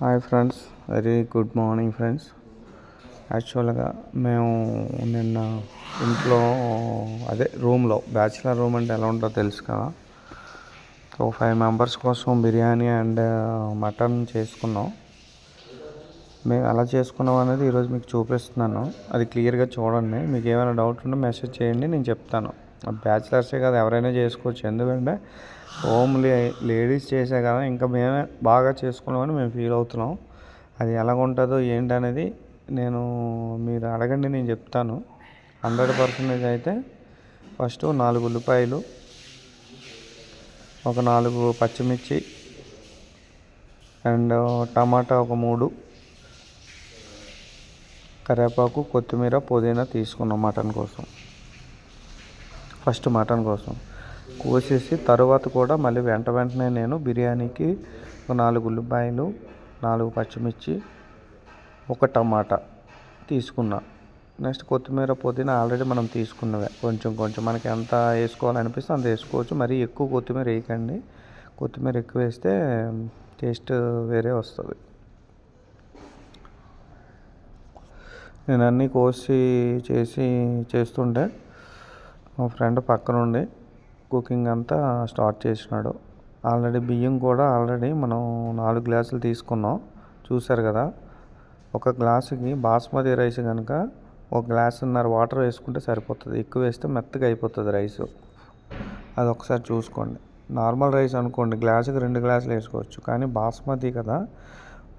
Hi friends very good morning friends. యాక్చువల్గా మేము నిన్న ఇంట్లో అదే రూమ్లో బ్యాచిలర్ రూమ్ అంటే ఎలా ఉంటుందో తెలుసు కదా. సో ఫైవ్ మెంబర్స్ కోసం బిర్యానీ అండ్ మటన్ చేసుకున్నాం. మేము ఎలా చేసుకున్నాం అనేది ఈరోజు మీకు చూపిస్తున్నాను. అది క్లియర్గా చూడండి. మీకు ఏమైనా డౌట్ ఉంటే మెసేజ్ చేయండి నేను చెప్తాను. బ్యాచిలర్సే కదా ఎవరైనా చేసుకోవచ్చు. ఎందుకంటే ఓన్లీ లేడీస్ చేసే కదా ఇంకా మేమే బాగా చేసుకున్నామని మేము ఫీల్ అవుతున్నాం. అది ఎలాగుంటుందో ఏంటనేది ఏంటి అనేది నేను మీరు అడగండి నేను చెప్తాను. హండ్రెడ్ పర్సెంటేజ్ అయితే ఫస్ట్ నాలుగు ఉల్లిపాయలు ఒక నాలుగు పచ్చిమిర్చి అండ్ టమాటా ఒక మూడు కరివేపాకు కొత్తిమీర పుదీనా తీసుకున్నాం మటన్ కోసం. ఫస్ట్ మటన్ కోసం. కోసేసి తర్వాత కూడా మళ్ళీ వెంట వెంటనే నేను బిర్యానీకి ఒక నాలుగు ఉల్లిపాయలు నాలుగు పచ్చిమిర్చి ఒక టమాటా తీసుకున్నా. నెక్స్ట్ కొత్తిమీర పుదీనా ఆల్రెడీ మనం తీసుకున్నవే. కొంచెం కొంచెం మనకి ఎంత వేసుకోవాలనిపిస్తే అంత వేసుకోవచ్చు. మరీ ఎక్కువ కొత్తిమీర వేయకండి. కొత్తిమీర ఎక్కువ వేస్తే టేస్ట్ వేరే వస్తుంది. నేను అన్నీ కోసి చేసి చేస్తుంటే మా ఫ్రెండ్ పక్కనుండి కుకింగ్ అంతా స్టార్ట్ చేసినాడు. ఆల్రెడీ బియ్యం కూడా ఆల్రెడీ మనం నాలుగు గ్లాసులు తీసుకున్నాం. చూసారు కదా? ఒక గ్లాసుకి బాస్మతి రైస్ కనుక ఒక గ్లాసున్నర వాటర్ వేసుకుంటే సరిపోతుంది. ఎక్కువ వేస్తే మెత్తగా అయిపోతుంది రైస్. అది ఒకసారి చూసుకోండి. నార్మల్ రైస్ అనుకోండి గ్లాసుకి రెండు గ్లాసులు వేసుకోవచ్చు. కానీ బాస్మతి కదా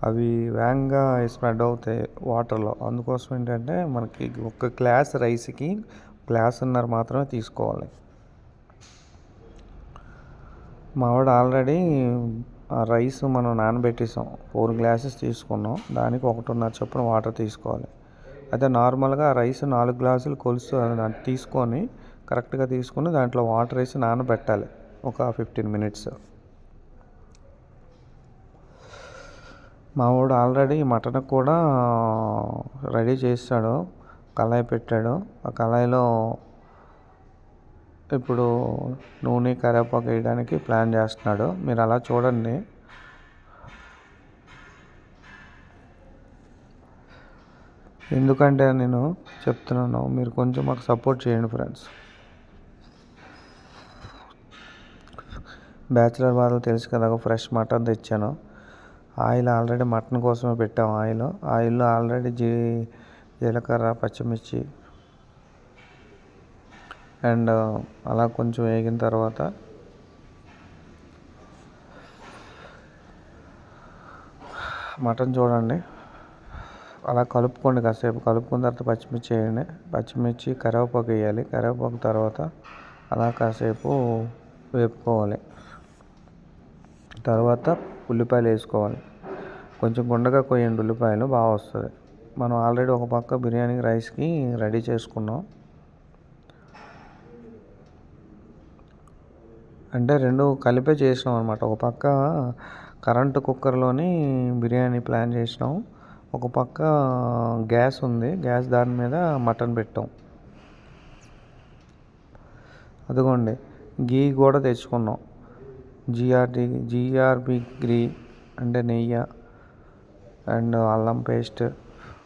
అవి వేగంగా స్ప్రెడ్ అవుతాయి వాటర్లో. అందుకోసం ఏంటంటే మనకి ఒక గ్లాస్ రైస్కి గ్లాసున్నర మాత్రమే తీసుకోవాలి. మావాడు ఆల్రెడీ ఆ రైస్ మనం నానబెట్టేసాం. ఫోర్ గ్లాసెస్ తీసుకున్నాం. దానికి ఒకటిన్నర చొప్పున వాటర్ తీసుకోవాలి. అయితే నార్మల్గా రైస్ నాలుగు గ్లాసులు కొలుసు తీసుకొని కరెక్ట్గా తీసుకొని దాంట్లో వాటర్ వేసి నానబెట్టాలి. ఒక ఫిఫ్టీన్ మినిట్స్. మా వాడు ఆల్రెడీ మటన్ కూడా రెడీ చేస్తాడు. కళాయి పెట్టాడు. ఆ కళాయిలో ఇప్పుడు నూనె కరివేపాకు వేయడానికి ప్లాన్ చేస్తున్నాడు. మీరు అలా చూడండి. ఎందుకంటే నేను చెప్తున్నాను మీరు కొంచెం మాకు సపోర్ట్ చేయండి ఫ్రెండ్స్. బ్యాచిలర్ బాధలు తెలుసు కదా ఫ్రెష్ మటన్ తెచ్చాను. ఆయిల్ ఆల్రెడీ మటన్ కోసమే పెట్టాము ఆయిల్. ఆయిల్లో ఆల్రెడీ జీ జీలకర్ర పచ్చిమిర్చి అండ్ అలా కొంచెం వేగిన తర్వాత మటన్ చూడండి. అలా కలుపుకోండి కాసేపు. కలుపుకున్న తర్వాత పచ్చిమిర్చి వేయండి. పచ్చిమిర్చి కరివేపాకు వేయాలి. కరివేపాకు తర్వాత అలా కాసేపు వేపుకోవాలి. తర్వాత ఉల్లిపాయలు వేసుకోవాలి. కొంచెం గుండగా కొయ్యండి. ఉల్లిపాయలు బాగా వస్తుంది. మనం ఆల్రెడీ ఒక పక్క బిర్యానీ రైస్కి రెడీ చేసుకున్నాం. అంటే రెండు కలిపే చేసినాం అనమాట ఒక పక్క కరెంటు కుక్కర్లోని బిర్యానీ ప్లాన్ చేసినాం. ఒక పక్క గ్యాస్ ఉంది. గ్యాస్ దాని మీద మటన్ పెట్టాం. అదిగోండి. గీ కూడా తెచ్చుకున్నాం. జిఆర్టీ జిఆర్బి గ్రీ అంటే నెయ్యి అండ్ అల్లం పేస్ట్.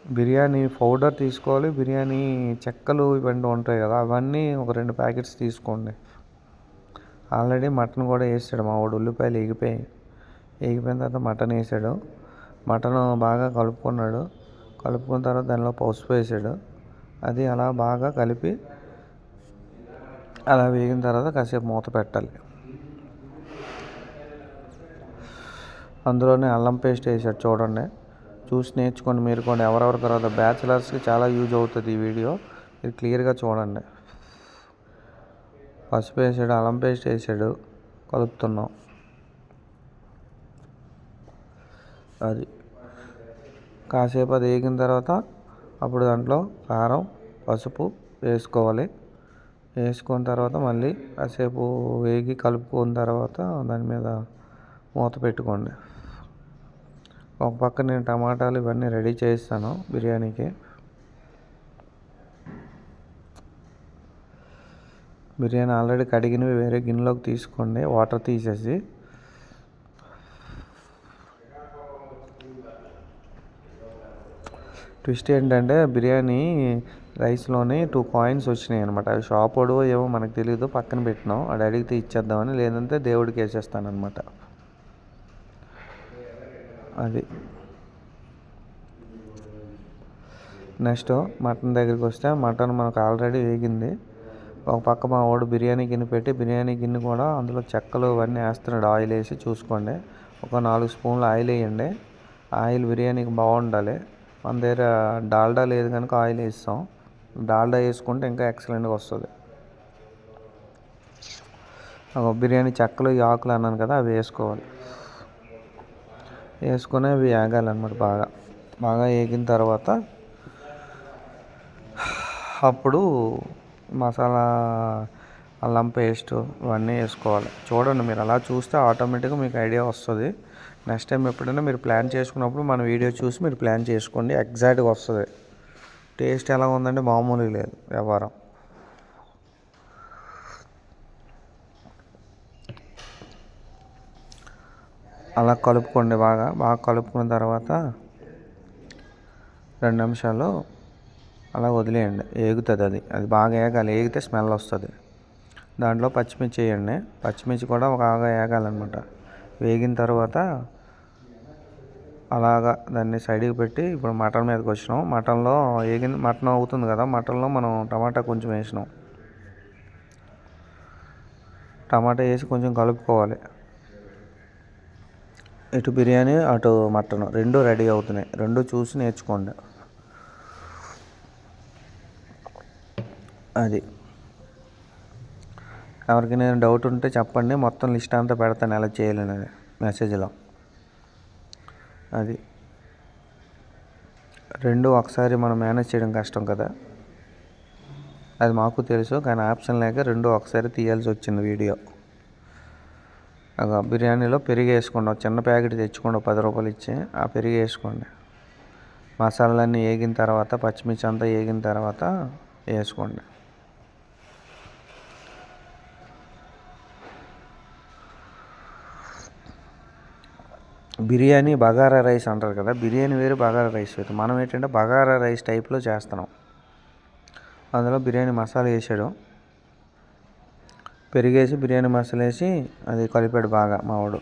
బిర్యానీ పౌడర్ తీసుకోవాలి బిర్యానీ చెక్కలు ఇవన్నీ ఉంటాయి కదా అవన్నీ ఒక రెండు ప్యాకెట్స్ తీసుకోండి. ఆల్రెడీ మటన్ కూడా వేసాడు మా వాడు ఉల్లిపాయలు ఎగిపోయాయి ఎగిపోయిన తర్వాత మటన్ వేసాడు. మటన్ బాగా కలుపుకున్నాడు. కలుపుకున్న తర్వాత దానిలో పసుపు వేసాడు. అది అలా బాగా కలిపి అలా వేగిన తర్వాత కాసేపు మూత పెట్టాలి. అందులోనే అల్లం పేస్ట్ వేసాడు చూడండి. చూసి నేర్చుకోండి మీరు కూడా ఎవరెవరి తర్వాత బ్యాచిలర్స్కి చాలా యూజ్ అవుతుంది ఈ వీడియో. ఇది క్లియర్గా చూడండి. పసుపు వేసాడు అల్లం పేస్ట్ వేసాడు. కలుపుతున్నాం. అది. కాసేపు అది వేగిన తర్వాత అప్పుడు దాంట్లో కారం పసుపు వేసుకోవాలి. వేసుకున్న తర్వాత మళ్ళీ కాసేపు వేగి కలుపుకున్న తర్వాత దాని మీద మూత పెట్టుకోండి. ఒక పక్క నేను టమాటాలు ఇవన్నీ రెడీ చేస్తాను బిర్యానీకి. బిర్యానీ ఆల్రెడీ కడిగినవి వేరే గిన్నెలోకి తీసుకోండి వాటర్ తీసేసి. ట్విస్ట్ ఏంటంటే బిర్యానీ రైస్లోని టూ కాయిన్స్ వచ్చినాయి అనమాట అవి షాప్ వాడు ఏమో మనకు తెలియదు పక్కన పెట్టినాం. అది అడిగితే ఇచ్చేద్దామని లేదంటే దేవుడికి వేసేస్తానమాట అది. నెక్స్ట్ మటన్ దగ్గరికి వస్తే మటన్ మనకు ఆల్రెడీ వేగింది. ఒక పక్క మా వాడు బిర్యానీ గిన్నె పెట్టి బిర్యానీ గిన్నె కూడా అందులో చెక్కలు అవన్నీ వేస్తున్నాడు. ఆయిల్ వేసి చూసుకోండి. ఒక నాలుగు స్పూన్లు ఆయిల్ వేయండి. ఆయిల్ బిర్యానీకి బాగుండాలి. మన దగ్గర డాల్డా లేదు కనుక ఆయిల్ వేస్తాం. డాల్డా వేసుకుంటే ఇంకా ఎక్సలెంట్గా వస్తుంది. ఒక బిర్యానీ చెక్కలు ఈ ఆకులు అన్నాను కదా అవి వేసుకోవాలి. వేసుకొని అవి వేగాలన్నమాట బాగా. బాగా వేగిన తర్వాత అప్పుడు మసాలా అల్లం పేస్ట్ ఇవన్నీ వేసుకోవాలి. చూడండి మీరు అలా చూస్తే ఆటోమేటిక్గా మీకు ఐడియా వస్తుంది. నెక్స్ట్ టైం ఎప్పుడైనా మీరు ప్లాన్ చేసుకున్నప్పుడు మన వీడియో చూసి మీరు ప్లాన్ చేసుకోండి. ఎగ్జాక్ట్గా వస్తుంది. టేస్ట్ ఎలా ఉందంటే మామూలుగా లేదు వ్యవహారం. అలా కలుపుకోండి బాగా. బాగా కలుపుకున్న తర్వాత రెండు నిమిషాలు అలా వదిలేయండి. ఏగుతుంది అది. అది బాగా ఏగాలి. ఏగితే స్మెల్ వస్తుంది. దాంట్లో పచ్చిమిర్చి వేయండి. పచ్చిమిర్చి కూడా బాగా ఏగాలన్నమాట. వేగిన తర్వాత అలాగా దాన్ని సైడ్కి పెట్టి ఇప్పుడు మటన్ మీదకి వచ్చినాం. మటన్లో ఏగిన మటన్ అవుతుంది కదా. మటన్లో మనం టమాటా కొంచెం వేసినాం. టమాటా వేసి కొంచెం కలుపుకోవాలి. ఇటు బిర్యానీ అటు మటన్. రెండు రెడీ అవుతున్నాయి. రెండు చూసి నేర్చుకోండి. అది. ఎవరికి నేను డౌట్ ఉంటే చెప్పండి. మొత్తం లిస్ట్ అంతా పెడతాను ఎలా చేయాలనేది మెసేజ్లో. అది. రెండు ఒకసారి మనం మేనేజ్ చేయడం కష్టం కదా. అది మాకు తెలుసు కానీ ఆప్షన్ లేక రెండు ఒకసారి తీయాల్సి వచ్చింది వీడియో. బిర్యానీలో పెరిగి వేసుకోండి. ఒక చిన్న ప్యాకెట్ తెచ్చుకోండి ఒక పది రూపాయలు ఇచ్చి. ఆ పెరిగి వేసుకోండి. మసాలాలన్నీ వేగిన తర్వాత పచ్చిమిర్చి అంతా వేగిన తర్వాత వేసుకోండి. బిర్యానీ బగారా రైస్ అంటారు కదా బిర్యానీ వేరు బగారా రైస్ వేరు. మనం ఏంటంటే బగారా రైస్ టైప్లో చేస్తున్నాం. అందులో బిర్యానీ మసాలా వేసాడు. పెరిగేసి బిర్యానీ మసాలా వేసి అది కలిపాడు బాగా మావాడు.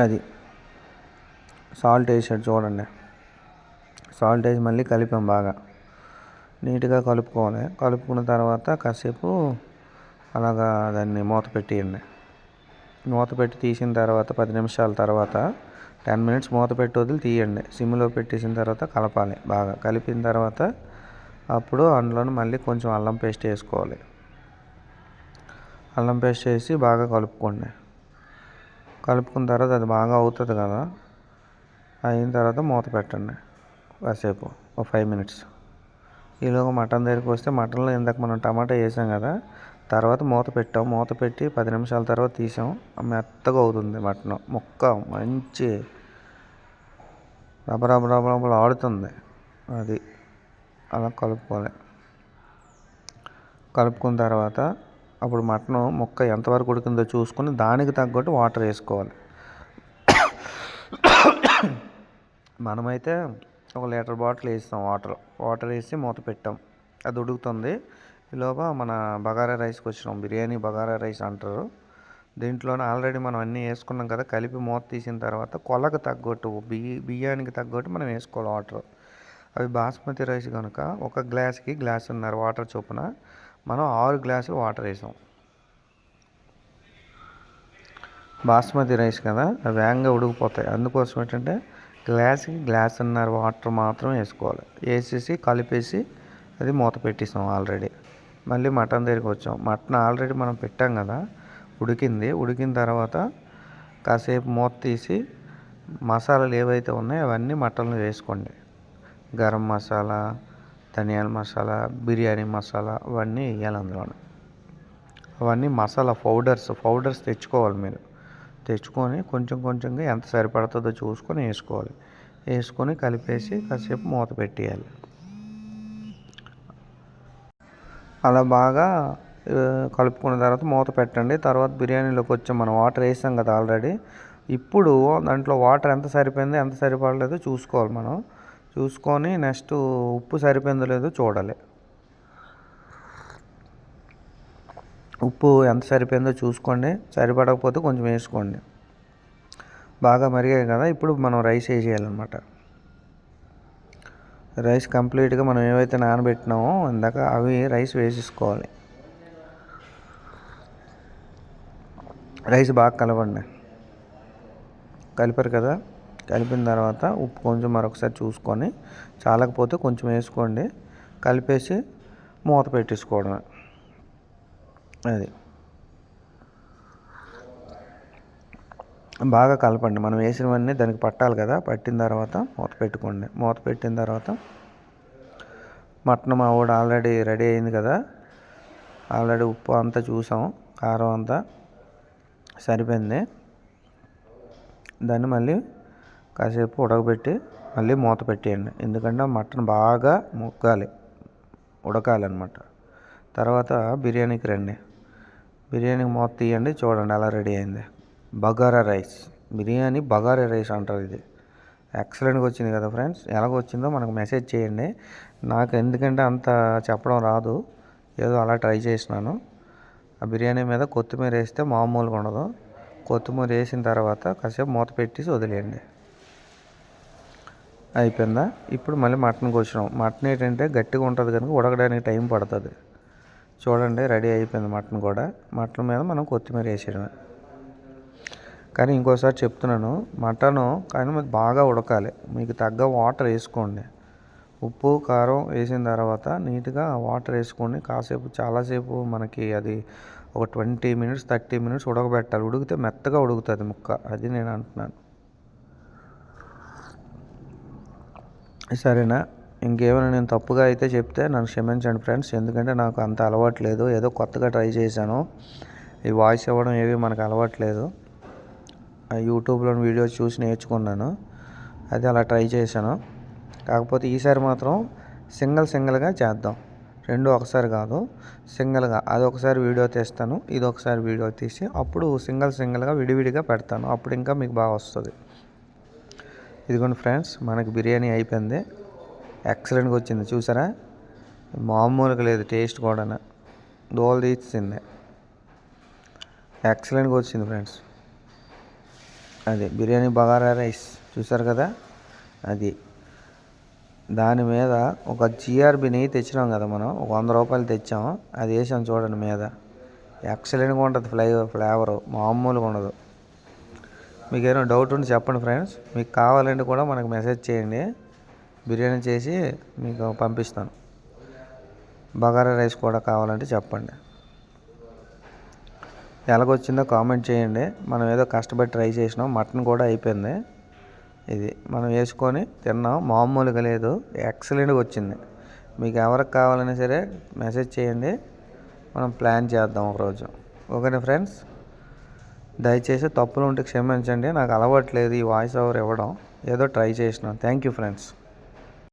అది. సాల్ట్ వేసాడు చూడండి. సాల్ట్ వేసి మళ్ళీ కలిపాం బాగా. నీట్గా కలుపుకోవాలి. కలుపుకున్న తర్వాత కాసేపు అలాగా దాన్ని మూత పెట్టేయండి. మూత పెట్టి తీసిన తర్వాత పది నిమిషాల తర్వాత టెన్ మినిట్స్ మూత పెట్టి వదిలి తీయండి. సిమ్లో పెట్టేసిన తర్వాత కలపాలి బాగా. కలిపిన తర్వాత అప్పుడు అందులో మళ్ళీ కొంచెం అల్లం పేస్ట్ వేసుకోవాలి. అల్లం పేస్ట్ వేసి బాగా కలుపుకోండి. కలుపుకున్న తర్వాత అది బాగా అవుతుంది కదా అయిన తర్వాత మూత పెట్టండి కాసేపు ఒక ఫైవ్ మినిట్స్. ఈలోగా మటన్ దగ్గరికి వస్తే మటన్లో ఇందాక మనం టమాటా వేసాం కదా తర్వాత మూత పెట్టాం. మూత పెట్టి పది నిమిషాల తర్వాత తీసాం. మెత్తగా అవుతుంది మటన్. ముక్క మంచి రబ రబ రబ ఆడుతుంది. అది అలా కలుపుకోవాలి. కలుపుకున్న తర్వాత అప్పుడు మటన్ ముక్క ఎంతవరకు ఉడికిందో చూసుకొని దానికి తగ్గట్టు వాటర్ వేసుకోవాలి. మనమైతే ఒక లీటర్ బాటిల్ వేస్తాం వాటర్. వాటర్ వేసి మూత పెట్టాం. అది ఉడుకుతుంది. ఈలోగా మన బగారా రైస్కి వచ్చినాం. బిర్యానీ బగారా రైస్ అంటారు. దీంట్లోనే ఆల్రెడీ మనం అన్నీ వేసుకున్నాం కదా కలిపి మూత తీసిన తర్వాత కొలకు తగ్గట్టు బియ్య బియ్యానికి తగ్గట్టు మనం వేసుకోవాలి వాటర్. అవి బాస్మతి రైస్ కనుక ఒక గ్లాస్కి గ్లాస్ ఉన్నారు వాటర్ చొప్పున మనం ఆరు గ్లాసులు వాటర్ వేసాం. బాస్మతి రైస్ కదా వేగంగా ఉడికిపోతాయి. అందుకోసం ఏంటంటే గ్లాస్కి గ్లాస్ ఉన్నారు వాటర్ మాత్రం వేసుకోవాలి. వేసేసి కలిపేసి అది మూత పెట్టేసాం ఆల్రెడీ. మళ్ళీ మటన్ దగ్గరికి వచ్చాం. మటన్ ఆల్రెడీ మనం పెట్టాం కదా ఉడికింది. ఉడికిన తర్వాత కాసేపు మూత తీసి మసాలాలు ఏవైతే ఉన్నాయో అవన్నీ మటన్లో వేసుకోండి. గరం మసాలా ధనియాల మసాలా బిర్యానీ మసాలా అవన్నీ వేయాలి అందులో అవన్నీ మసాలా పౌడర్స్ పౌడర్స్ తెచ్చుకోవాలి మీరు. తెచ్చుకొని కొంచెం కొంచెంగా ఎంత సరిపడుతుందో చూసుకొని వేసుకోవాలి. వేసుకొని కలిపేసి కాసేపు మూత పెట్టేయాలి. అలా బాగా కలుపుకున్న తర్వాత మూత పెట్టండి. తర్వాత బిర్యానీలోకి వచ్చాం మనం వాటర్ వేసాం కదా ఆల్రెడీ. ఇప్పుడు దాంట్లో వాటర్ ఎంత సరిపోయిందో ఎంత సరిపడలేదో చూసుకోవాలి మనం. చూసుకొని నెక్స్ట్ ఉప్పు సరిపోయిందో లేదో చూడాలి. ఉప్పు ఎంత సరిపోయిందో చూసుకోండి. సరిపడకపోతే కొంచెం వేసుకోండి. బాగా మరిగాయి కదా ఇప్పుడు మనం రైస్ వేసేయాలన్నమాట. రైస్ కంప్లీట్గా మనం ఏవైతే నానబెట్టినామో ఇందాక అవి రైస్ వేసేసుకోవాలి. రైస్ బాగా కలవండి కలిపారు కదా? కలిపిన తర్వాత ఉప్పు కొంచెం మరొకసారి చూసుకొని చాలకపోతే కొంచెం వేసుకోండి. కలిపేసి మూత పెట్టేసుకోవడమే. అది. బాగా కలపండి. మనం వేసినవన్నీ దానికి పట్టాలి కదా. పట్టిన తర్వాత మూత పెట్టుకోండి. మూత పెట్టిన తర్వాత మటన్ మా వాడు ఆల్రెడీ రెడీ అయింది కదా. ఆల్రెడీ ఉప్పు అంతా చూసాం. కారం అంతా సరిపోయింది. దాన్ని మళ్ళీ కాసేపు ఉడకబెట్టి మళ్ళీ మూత పెట్టేయండి. ఎందుకంటే మటన్ బాగా ముక్కాలి ఉడకాలన్నమాట. తర్వాత బిర్యానీకి రండి. బిర్యానీకి మూత తీయండి. చూడండి ఎలా రెడీ అయింది. బగారా రైస్. బిర్యానీ బగారా రైస్ అంటారు ఇది. ఎక్సలెంట్గా వచ్చింది కదా ఫ్రెండ్స్. ఎలాగ వచ్చిందో మనకు మెసేజ్ చేయండి. నాకు ఎందుకంటే అంత చెప్పడం రాదు. ఏదో అలా ట్రై చేసినాను. ఆ బిర్యానీ మీద కొత్తిమీర వేస్తే మామూలుగా ఉండదు. కొత్తిమీర వేసిన తర్వాత కాసేపు మూత పెట్టేసి వదిలేయండి. అయిపోయిందా? ఇప్పుడు మళ్ళీ మటన్ కోసినాం. మటన్ ఏంటంటే గట్టిగా ఉంటుంది కనుక ఉడకడానికి టైం పడుతుంది. చూడండి రెడీ అయిపోయింది మటన్ కూడా. మటన్ మీద మనం కొత్తిమీర వేసేయడమే. కానీ ఇంకోసారి చెప్తున్నాను మటను కానీ మీకు బాగా ఉడకాలి. మీకు తగ్గ వాటర్ వేసుకోండి. ఉప్పు కారం వేసిన తర్వాత నీట్గా వాటర్ వేసుకోండి కాసేపు చాలాసేపు మనకి అది ఒక ట్వంటీ మినిట్స్ థర్టీ మినిట్స్ ఉడకబెట్టాలి. ఉడికితే మెత్తగా ఉడుకుతుంది ముక్క. అది నేను అంటున్నాను. సరేనా? ఇంకేమైనా నేను తప్పుగా అయితే చెప్తే నన్ను క్షమించండి ఫ్రెండ్స్. ఎందుకంటే నాకు అంత అలవాటు లేదు. ఏదో కొత్తగా ట్రై చేశాను. ఈ వాయిస్ ఇవ్వడం ఏవి మనకు అలవాట్లేదు యూట్యూబ్లో వీడియోస్ చూసి నేర్చుకున్నాను. అది అలా ట్రై చేశాను. కాకపోతే ఈసారి మాత్రం సింగిల్ సింగిల్గా చేద్దాం. రెండు ఒకసారి కాదు. సింగిల్గా. అది ఒకసారి వీడియో తీస్తాను. ఇది ఒకసారి వీడియో తీసి అప్పుడు సింగిల్ సింగిల్గా విడివిడిగా పెడతాను. అప్పుడు ఇంకా మీకు బాగా వస్తుంది. ఇదిగోండి ఫ్రెండ్స్ మనకి బిర్యానీ అయిపోయింది. ఎక్సలెంట్గా వచ్చింది చూసారా? మామూలుగా లేదు టేస్ట్ కూడా దోలు తీసింది. ఎక్సలెంట్గా వచ్చింది ఫ్రెండ్స్. అది బిర్యానీ బగారా రైస్ చూసారు కదా? అది దాని మీద ఒక జిఆర్బి నెయ్యి తెచ్చినాం కదా మనం ఒక వంద రూపాయలు తెచ్చాము అది వేసాం చూడండి మీద. ఎక్సలెంట్గా ఉంటుంది ఫ్లై ఫ్లేవరు మామూలుగా ఉండదు. మీకు ఏమైనా డౌట్ ఉంటే చెప్పండి ఫ్రెండ్స్ మీకు కావాలంటే కూడా మనకు మెసేజ్ చేయండి. బిర్యానీ చేసి మీకు పంపిస్తాను. బగారా రైస్ కూడా కావాలంటే చెప్పండి. ఎలాగొచ్చిందో కామెంట్ చేయండి. మనం ఏదో కష్టపడి ట్రై చేసినాం మటన్ కూడా అయిపోయింది. ఇది మనం వేసుకొని తిన్నాం మామూలుగా లేదు ఎక్సలెంట్గా వచ్చింది. మీకు ఎవరికి కావాలన్నా సరే మెసేజ్ చేయండి. మనం ప్లాన్ చేద్దాం ఒకరోజు. ఓకేనా ఫ్రెండ్స్ దయచేసి తప్పులు ఉంటే క్షమించండి. నాకు అలవాట్లేదు ఈ వాయిస్ ఓవర్ ఇవ్వడం. ఏదో ట్రై చేసిన. Thank you friends